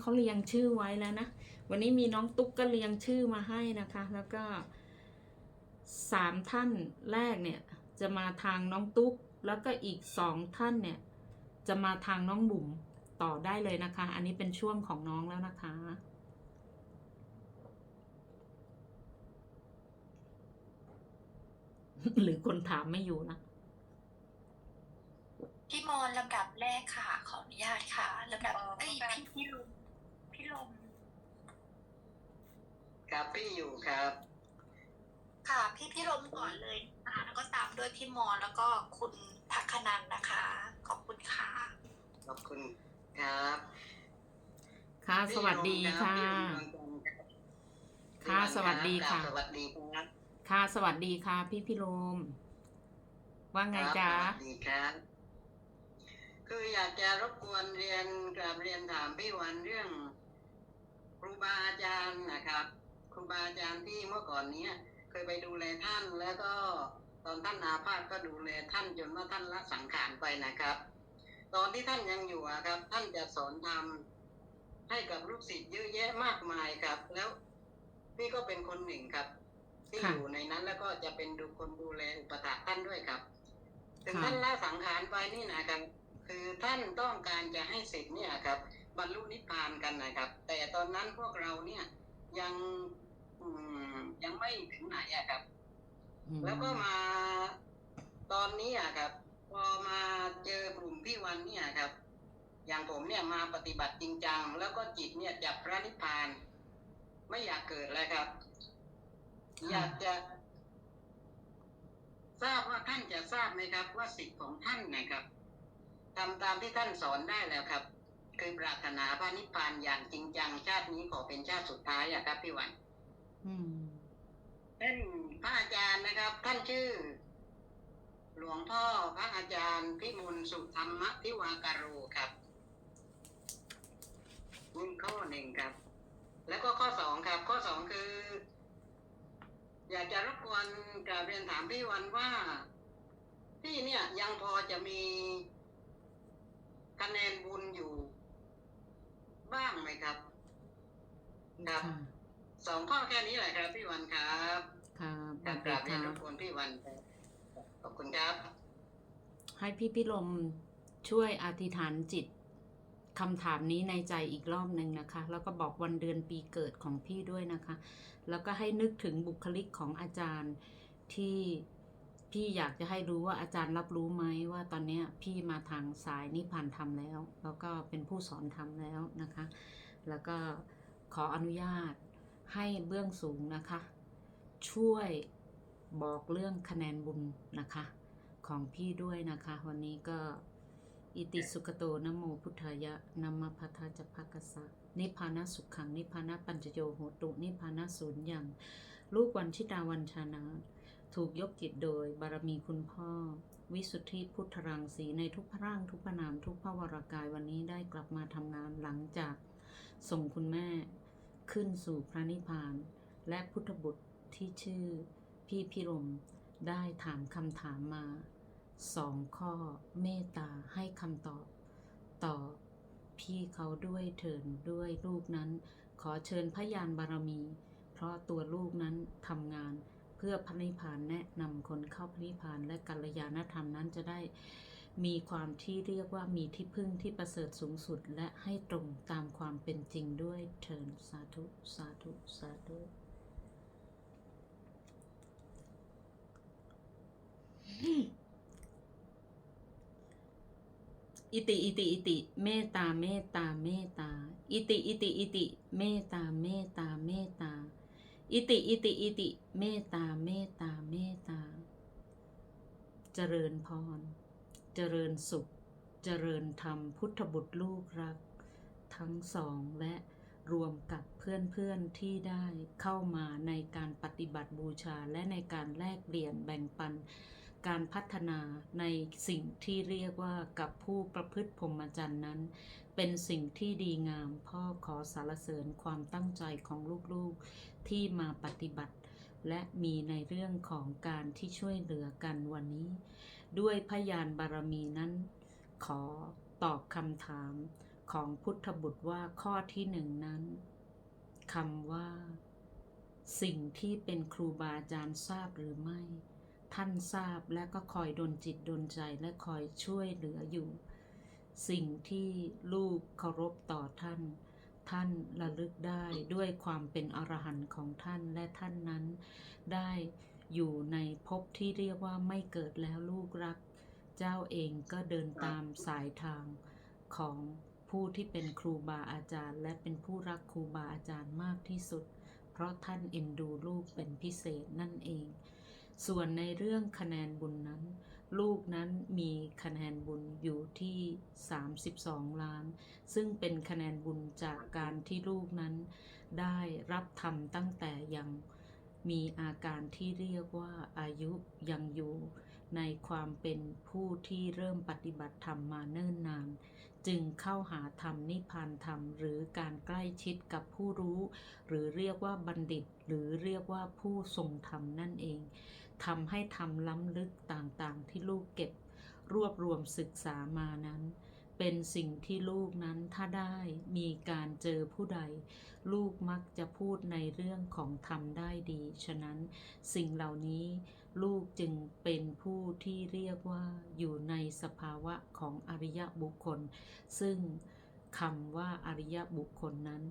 เขาเรียงชื่อไว้แล้วนะ วันนี้มีน้องตุ๊กก็เรียงชื่อมาให้นะคะ แล้วก็สามท่านแรกเนี่ยจะมาทางน้องตุ๊ก แล้วก็อีกสองท่านเนี่ยจะมาทางน้องบุ๋มต่อได้เลยนะคะ อันนี้เป็นช่วงของน้องแล้วนะคะหรือคนถามไม่อยู่นะ พี่มอนลำดับแรกค่ะ ขออนุญาตค่ะลำดับเอ้ยพี่พี่ลมพี่ ลมครับพี่อยู่ครับ ค่ะ พี่พี่ลมก่อนเลยนะคะแล้วก็ตามด้วยพี่มอนแล้วก็คุณพักคนันนะคะ ขอบคุณค่ะ ขอบคุณครับค่ะ สวัสดีค่ะ พี่นนท์ครับค่ะสวัสดีค่ะสวัสดีครับค่ะ สวัสดีค่ะ พี่พี่โรมว่าไงจ๊ะสวัสดีครับ คืออยากจะรบกวนเรียนกราบเรียนถามพี่วันเรื่อง ครูบาอาจารย์นะครับ ครูบาอาจารย์ที่เมื่อก่อนเนี้ยเคยไปดูแลท่านแล้วก็ตอนท่านอาพาธก็ดูแลท่านจนว่าท่านละสังขารไปนะครับ ตอนที่ท่านยังอยู่ครับ ท่านจะสอนธรรมให้กับลูกศิษย์เยอะแยะมากมายครับ แล้วพี่ก็เป็นคนหนึ่งครับ ที่อยู่ในนั้นแล้วก็จะเป็นดูคนดูแลอุปถัมภ์ท่านด้วยครับถึงท่านละสังขารไปนี่นะครับคือท่านต้องการจะให้ศิษย์เนี่ยครับ บรรลุนิพพานกันนะครับ แต่ตอนนั้นพวกเราเนี่ยยังอืมยังไม่ถึงไหนอะครับอืมแล้วก็มาตอนนี้อะครับ พอมาเจอกลุ่มพี่วันเนี่ยครับ อย่างผมเนี่ยมาปฏิบัติจริงจัง แล้วก็จิตเนี่ยจับพระนิพพาน ไม่อยากเกิดแล้วครับ อยากจะ ทราบว่าท่านจะทราบไหมครับ ว่าสิทธิ์ของท่านนะครับทำตามที่ท่านสอนได้แล้วครับ คือปรารถนาพระนิพพานอย่างจริงจังชาตินี้ขอเป็นชาติสุดท้ายอะครับพี่วันอืมท่านพระอาจารย์นะครับ ท่านชื่อ หลวงพ่อพระอาจารย์พิมลสุธรรมทิวาการโรครับนี่ข้อหนึ่งครับ แล้วก็ข้อสองครับ ข้อสองคือ อยากจะรบกวนกราบเรียนถามพี่วันว่าพี่เนี่ยยังพอจะมีคะแนนบุญอยู่ บ้างไหมครับ ครับค่ะสองข้อแค่นี้แหละครับ พี่วันครับค่ะกราบสกวัราสบดีเรียนค่ะรบกวนพี่วันครับขอบคุณครับ ให้พี่พี่ลมช่วยอธิษฐานจิตคำถามนี้ในใจอีกรอบหนึ่งนะคะ แล้วก็บอกวันเดือนปีเกิดของพี่ด้วยนะคะ แล้วก็ให้นึกถึงบุคลิกของอาจารย์ที่ พี่อยากจะให้รู้ว่าอาจารย์รับรู้ไหมว่าตอนนี้พี่มาทางสายนิพพานธรรมแล้ว แล้วก็เป็นผู้สอนธรรมแล้วนะคะ แล้วก็ขออนุญาตให้เบื้องสูงนะคะ ช่วยบอกเรื่องคะแนนบุญนะคะ ของพี่ด้วยนะคะ วันนี้ก็อิติสุขโตนโมพุทธายะนัมมพัทธาจะภกสะนิพพานะสุขขังนิพพานะปัญจโยโหตุนิพพานะศูนย์อย่างลูกวันชิตาวันชานา ถูกยกจิตโดยบารมีคุณพ่อ วิสุทธิพุทธรังสีในทุกพร่างทุกพนามทุกพระวรากายวันนี้ได้กลับมาทำงานหลังจาก ส่งคุณแม่ขึ้นสู่พระนิพพาน และพุทธบุตรที่ชื่อพี่พิรมได้ถามคำถามมาสองข้อเมตตาให้คำตอบ ต่อพี่เขาด้วยเถินด้วยลูกนั้น ขอเชิญพยานบารมี เพราะตัวลูกนั้นทำงาน เพื่อพระนิพพานแนะนำคนเข้าพระนิพพานและกัลยาณธรรมนั้นจะได้มีความที่เรียกว่ามีที่พึ่งที่ประเสริฐสูงสุด และให้ตรงตามความเป็นจริงด้วยเถินสาธุ สาธุ สาธุ อิติ อิติ อิติ เมตตา เมตตา เมตตา อิติ อิติ อิติ เมตตา เมตตา เมตตา อิติ อิติ อิติ เมตตา เมตตา เมตตา เจริญพร เจริญสุข เจริญธรรม พุทธบุตรลูกรัก ทั้งสองและรวมกับเพื่อนๆที่ได้เข้ามาในการปฏิบัติบูชาและในการแลกเปลี่ยนแบ่งปัน การพัฒนาในสิ่งที่เรียกว่ากับผู้ประพฤติพรหมจรรย์นั้น เป็นสิ่งที่ดีงาม พ่อขอสารเสริญความตั้งใจของลูกๆที่มาปฏิบัติ และมีในเรื่องของการที่ช่วยเหลือกันวันนี้ ด้วยพยานบารมีนั้น ขอตอบคำถามของพุทธบุตรว่าข้อที่หนึ่งนั้นคำว่า สิ่งที่เป็นครูบาอาจารย์ทราบหรือไม่ ท่านทราบและก็คอยดลจิตดลใจและคอยช่วยเหลืออยู่ สิ่งที่ลูกเคารพต่อท่าน ท่านระลึกได้ด้วยความเป็นอรหันต์ของท่านและท่านนั้น ได้อยู่ในภพที่เรียกว่าไม่เกิดแล้วลูกรัก เจ้าเองก็เดินตามสายทางของผู้ที่เป็นครูบาอาจารย์ และเป็นผู้รักครูบาอาจารย์มากที่สุด เพราะท่านเอ็นดูลูกเป็นพิเศษนั่นเอง ส่วนในเรื่องคะแนนบุญนั้น ลูกนั้นมีคะแนนบุญอยู่ที่ 32 ล้าน ซึ่งเป็นคะแนนบุญจากการที่ลูกนั้น ได้รับธรรมตั้งแต่ยังมีอาการที่เรียกว่าอายุยังอยู่ ในความเป็นผู้ที่เริ่มปฏิบัติธรรมมาเนิ่นนาน จึงเข้าหาธรรมนิพพานธรรม หรือการใกล้ชิดกับผู้รู้ หรือเรียกว่าบัณฑิต หรือเรียกว่าผู้ทรงธรรมนั่นเองทำให้ธรรมล้ำลึกต่างๆ ที่ลูกเก็บ รวบรวมศึกษามานั้น เป็นสิ่งที่ลูกนั้นถ้าได้มีการเจอผู้ใด ลูกมักจะพูดในเรื่องของธรรมได้ดี ฉะนั้นสิ่งเหล่านี้ลูกจึงเป็นผู้ที่เรียกว่าอยู่ในสภาวะของอริยบุคคล ซึ่งคำว่าอริยบุคคลนั้น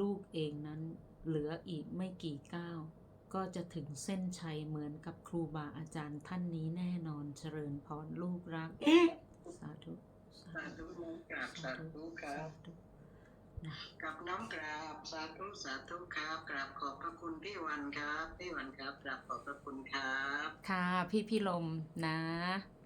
ลูกเองนั้นเหลืออีกไม่กี่ก้าวก็จะถึงเส้นชัยเหมือนกับครูบาอาจารย์ท่านนี้แน่นอนเจริญพรลูกรัก สาธุสาธุน้อง กราบสาธุครับกับน้องกราบสาธุสาธุครับกราบขอบพระคุณพี่วันครับ พี่วันครับกราบขอบพระคุณครับ ค่ะ พี่พี่ลมนะ